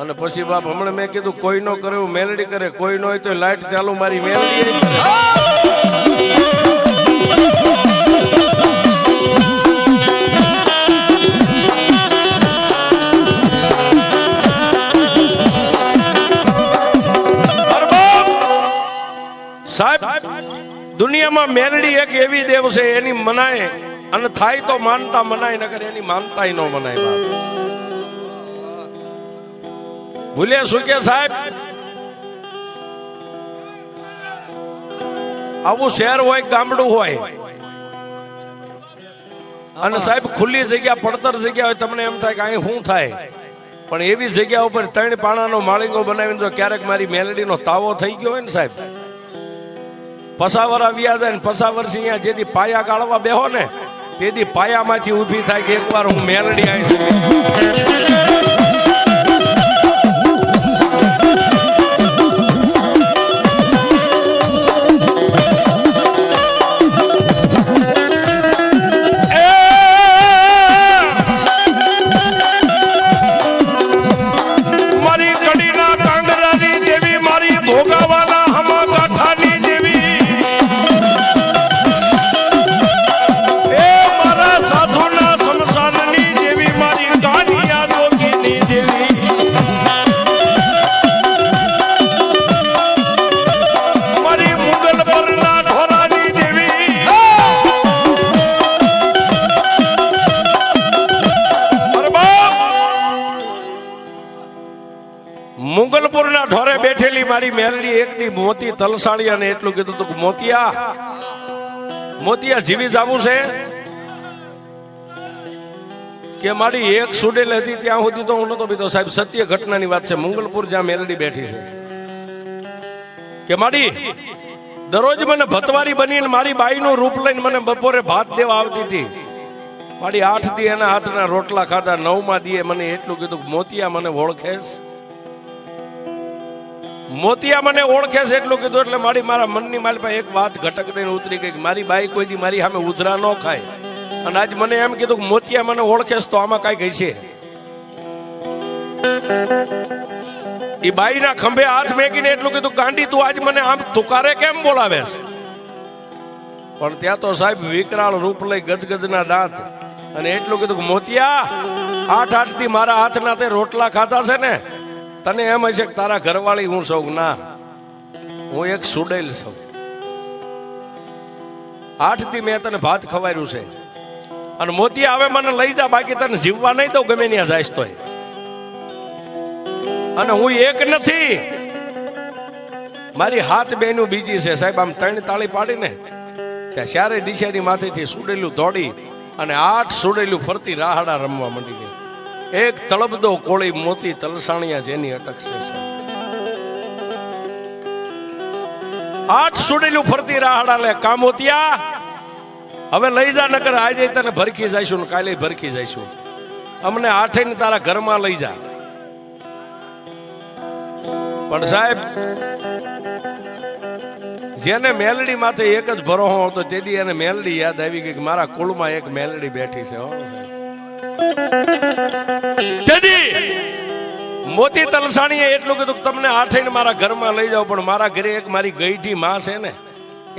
અને પછી બાપ, હમણાં મેં કીધું, કોઈ નો કરે મેલડી કરે, કોઈ નો હોય તો લાઈટ ચાલુ મારી મેલડી! સાહેબ, દુનિયામાં મેલડી એક એવી દેવ છે, એની મનાય, અને થાય તો માનતા મનાય નગર એની માનતા ન મનાય બાપ ભૂલ્યા શું કે સાહેબ? આવું શહેર હોય, ગામડું હોય, અને સાહેબ ખુલ્લી જગ્યા, પડતર જગ્યા હોય, તમને એમ થાય કે અહીં શું થાય? પણ એવી જગ્યા ઉપર ત્રણ પાણાનો માળીંગો બનાવીને જો ક્યારેક મારી મેલડીનો તાવો થઈ ગયો હોય ને સાહેબ, પસાવર આવ્યા જાય ને પસાવરથી અહીંયા, જેથી પાયા ગાળવા બેહો ને, તેથી પાયામાંથી ઊભી થાય કે એકવાર હું મેલડી આવી મુગલપુરના ઢોરે બેઠેલી મારી મેલડી એક દી મોતી તલસાણી અને એટલું કીધું તું મોતિયા મોતિયા, જીવી જાવું છે? કે મારી એક સુડેલ હતી ત્યાં સુધી તો હું નતો બીતો. સાહેબ, સત્ય ઘટનાની વાત છે. મુગલપુર જ્યાં મેલડી બેઠી છે. કે મારી, દરરોજ મને ભતવારી બનીને મારી બાઈનું રૂપ લઈને મને બપોરે ભાત દેવા આવતી હતી. મારી આઠ દી એના હાથના રોટલા ખાધા, નવમાં દીએ મને એટલું કીધું મોતિયા, મને ઓળખેશ? મોતિયા મને ઓળખે છે એટલું કીધું, એટલે મારી મારા મનની મારી પાસે એક વાત ઘટક દઈને ઉતરી ગઈ મારી બાઈ કોઈ દી મારી સામે ઉધરા ન ખાય. અને આજ મને એમ કીધું કે મોતિયા મને ઓળખે તો આમાં કાંઈક છે. એ બાઈના ખંભે હાથ મેકીને એટલું કીધું, ગાંડી, તું આજ મને આમ તુકારે કેમ બોલાવે છે? પણ ત્યાં તો સાહેબ વિકરાળ રૂપ લઈ ગજગજના દાંત અને એટલું કીધું કે, મોતિયા, આઠ આઠથી મારા હાથના તે રોટલા ખાતા છે ને તને એમ હશે કે તારા ઘરવાળી હું સૌ, ના, હું એક સુડેલ છું આઠથી મેં તને ભાત ખવાર્યું છે. અને મોતિયા હવે મને લઈ જા, બાકી તને જીવવા નહીં દઉં, ગમે ત્યાં જાય તોય. અને હું એક નથી. મારી હાથ બેનું બીજી છે. સાહેબ, આમ ત્રણ તાળી પાડીને ત્યાં ચારે દિશાની માથેથી સુડેલું દોડી અને આઠ સુડેલું ફરતી રાહડા રમવા માંડી ગઈ. એક તળબદો કોળી મોતી તલસાણિયા જેની અટકશે છે આઠ સુડેલું ફરતી રાહડા લે કામોતિયા હવે લઈ જા નકર આજે તને ભરખી જઈશું ને કાલે ભરખી જઈશું. અમને આઠે ને તારા ઘરમાં લઈ જા. પણ સાહેબ, જેને મેલડી માથે એક જ ભરોહો હતો, તેથી એને મેલડી યાદ આવી ગઈ કે મારા કુળમાં એક મેલડી બેઠી છે, હો. તેથી મોતી તલસાણીએ એટલું કીધું કે તમને આઠે મારા ઘરમાં લઈ જાઓ, પણ મારા ઘરે એક મારી ગઈઠી માં છે ને,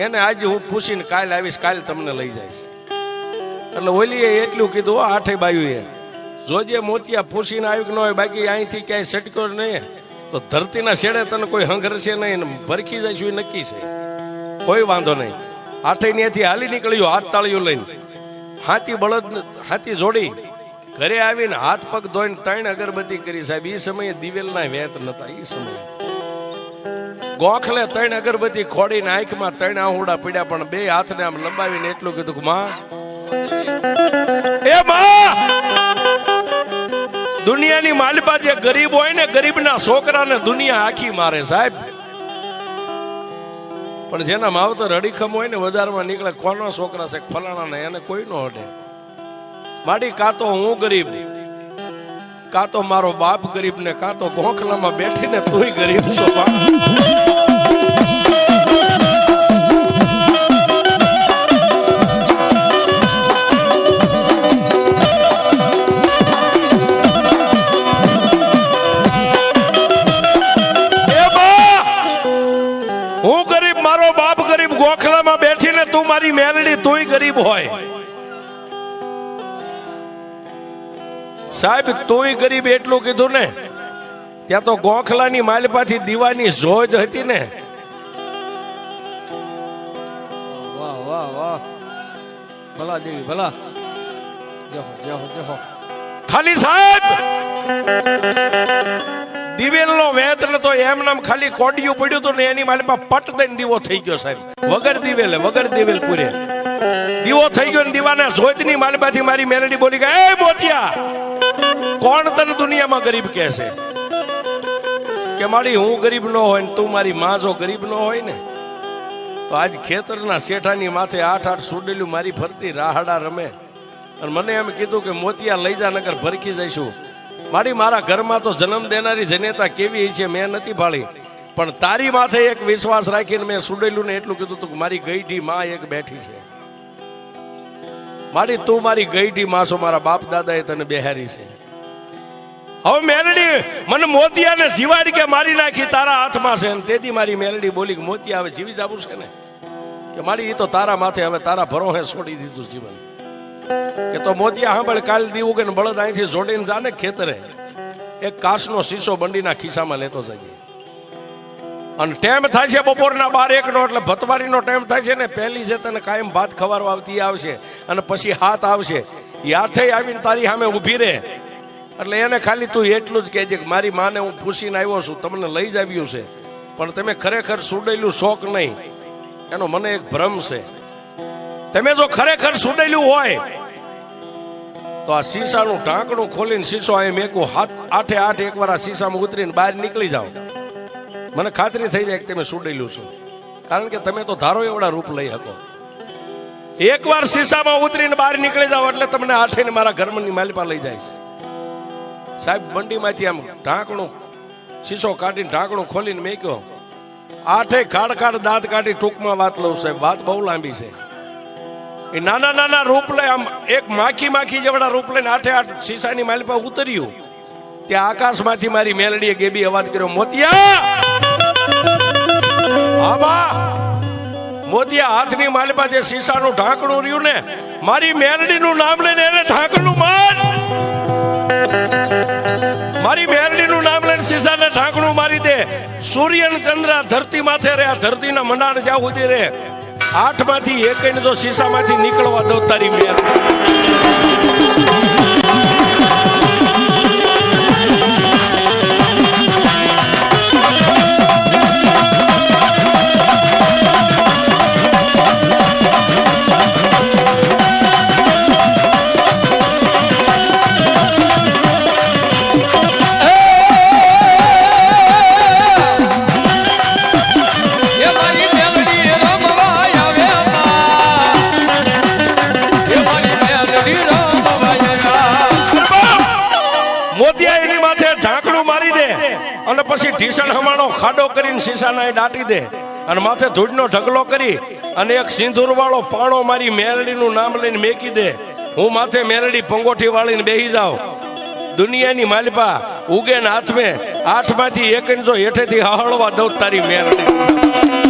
એને આજે હું પૂછીને કાલ આવીશ, કાલ તમને લઈ જઈશ. એટલે ઓલીએ એટલું કીધું આઠે બાયુએ જોજે મોતિયા પૂછીને આવ્યું કે ન હોય, બાકી અહીંથી ક્યાંય સટકો નહીં, તો ધરતીના છેડે તને કોઈ હંગરશે નહીં ને ભરખી જઈશું એ નક્કી છે. કોઈ વાંધો નહીં આઠે ત્યાંથી હાલી નીકળ્યું, હાથ તાળીઓ લઈને, હાથી બળદ, હાથી જોડી ઘરે આવીને હાથ પગ ધોઈને ત્રણ અગરબત્તી કરી, સાહેબ એ સમયે દિવેલના વેત નતા એ સમયે. ગોખલે ત્રણ અગરબત્તી ખોડીને આંખમાં ત્રણ આહુડા પડ્યા, પણ બે હાથને આમ લંબાવીને એટલું કીધું કે, માં દુનિયાની માલિપા જે ગરીબ હોય ને, ગરીબના છોકરાને દુનિયા આખી મારે, સાહેબ. પણ જેના માવતર અડીખમ હોય ને, બજારમાં નીકળે, કોનો છોકરા છે? ફલાણા ને એને કોઈ નો અડે. માડી, કાં તો હું ગરીબ? કાં તો મારો બાપ ગરીબ ને કાં તો ગોખલામાં બેઠીને તુંય ગરીબ છો હું ગરીબ, મારો બાપ ગરીબ, ગોખલામાં બેઠીને તું મારી મેલડી, તુંય ગરીબ હોય. સાહેબ તોય ગરીબ એટલું કીધું ને. ત્યાં તો ગોખલાની માલપાથી દીવાની જોજ હતી ને. વાહ વાહ વાહ. ભલા દેવી ભલા. જહો જહો જય હો જય હો ખાલી સાહેબ! દિવેલનો વેત તો એમ નામ ખાલી કોડિયું પડ્યું હતું ને એની માલિપા પટ દઈને દીવો થઈ ગયો સાહેબ. વગર દિવેલે વગર દિવેલ પૂરે. દીવો થઈ ગયો ને દીવાના જોજની માલિપાથી મારી મેલડી બોલી ગઈ એ મોતિયા કોણ તને દુનિયામાં ગરીબ કહે છે? કે મારી હું ગરીબ ન હોય તું મારી માં જો ગરીબ ન હોય ને, તો આજ ખેતરના શેઠાની માથે આઠ આઠ સુડેલું મારી ફરતી રાહડા રમે. અને મને એમ કીધું કે મોતિયા લઈ જા નગર ભરખી જઈશું. મારી મારા ઘરમાં તો જન્મ દેનારી જનેતા કેવી છે મેં નથી ભાળી. પણ તારી માથે એક વિશ્વાસ રાખીને મેં સુડેલું ને એટલું કીધું તું કે મારી ગઈઢી માં એક બેઠી છે. મારી તું મારી ગઈઢી માં છો, મારા બાપ દાદાએ તને બેહારી છે. હવે મેલડી, મને મોતિયાને જીવાડી કે મારી નાખી, તારા હાથમાં છે ને તેથી મારી મેલડી બોલી કે, મોતિયા, હવે જીવી જવું છે ને? કે મારી એ તો તારા માથે હવે તારા ભરોહે છોડી દીધું જીવન. કે તો મોતિયા સાંભળ કાલ દીવું કે બળદ અહીંથી જોડીને જાને ખેતરે. એક કાસનો શીશો બંડીના ખિસ્સામાં લેતો જઈએ અને ટેમ થાય છે બપોરના બાર એકનો, એટલે ભતવારીનો ટાઈમ થાય છે ને પહેલી છે તને કાયમ ભાત ખવારવા આવતી આવશે. અને પછી હાથ આવશે. એ આઠે આવીને તારી સામે ઊભી રહે. એટલે એને ખાલી તું એટલું જ કહેજે કે મારી માને હું પૂછીને આવ્યો છું, તમને લઈ જ આવ્યું છે. પણ તમે ખરેખર સુડેલું શોખ નહીં. એનો મને એક ભ્રમ છે. તમે જો ખરેખર સુડેલું હોય, તો આ શીશાનું ઢાંકણું ખોલીને શીશો અહીં મેકું, હાથ આઠે આઠ એકવાર આ શીશામાં ઉતરીને બહાર નીકળી જાઓ. મને ખાતરી થઈ જાય કે તમે સુડેલું છો. કારણ કે તમે તો ધારો એવડા રૂપ લઈ શકો. એકવાર શીશામાં ઉતરીને બહાર નીકળી જાઓ એટલે તમને આઠે મારા ઘરની માલિપા લઈ જાય સાહેબ બંડીમાંથી આમ ઢાંકણું, શીશો કાઢીને ઢાંકણું ખોલીને મેક્યો. આઠે ખાડ ખાડ દાંત કાઢી ટૂંકમાં વાત લઉં સાહેબ, વાત બહુ લાંબી છે. એ નાના નાના રૂપ લઈ આમ એક માખી માખી જેવડા રૂપ લઈને આઠે આઠ શીશાની માલિપા ઉતર્યું. ત્યાં આકાશમાંથી મારી મેલડીએ ગેબી અવાજ કર્યો, મોતિયા! આબા મોતિયા હાથની માલિપા જે શીશાનું ઢાંકણું રહ્યું ને, મારી મેલડીનું નામ લઈને એને ઢાંકણું માર. મારી મેરડીનું નામ લઈને સીસાને ઢાંકણું મારી દે. સૂર્ય ચંદ્ર ધરતી માથે રે, આ ધરતીના મંડાણ જ્યાં સુધી રે. આઠમાંથી એકને એક જો સીસામાંથી નીકળવા દો તારી મેર મોતિયા એની માથે ઢાંકણું મારી દે અને પછી ઢીસણ હમાણો ખાડો કરીને શીશાના દાટી દે અને માથે ધૂળનો ઢગલો કરી અને એક સિંદૂર વાળો પાણો મારી મેલડીનું નામ લઈને મેકી દે. હું માથે મેલડી પંગોઠી વાળીને બેહી જાઉં. દુનિયાની માલિપા ઉગે ને હાથમે આઠમાંથી એક જો હેઠેથી હળવા દઉં તારી મેલડી.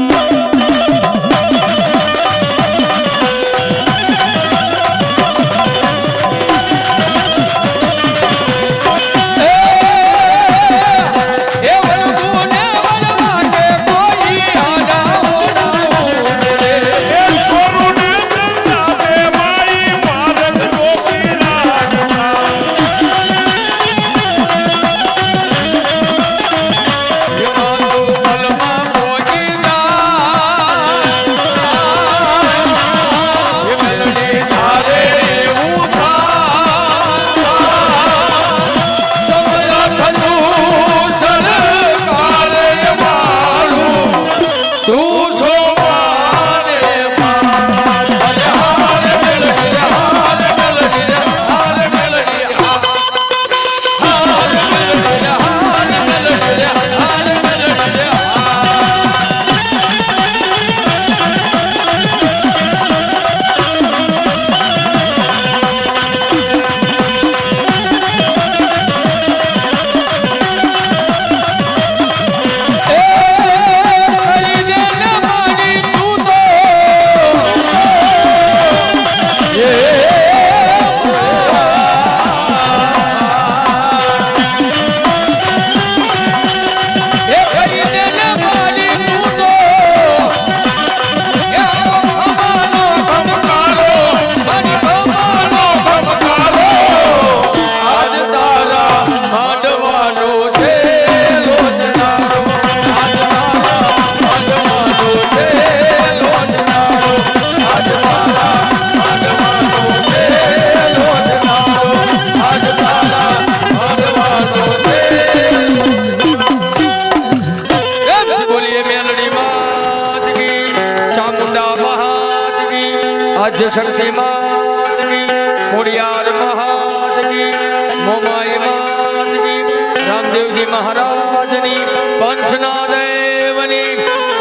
રામદેવજી મહારાજની પંચના દેવની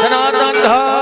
સનાતન ધર્મ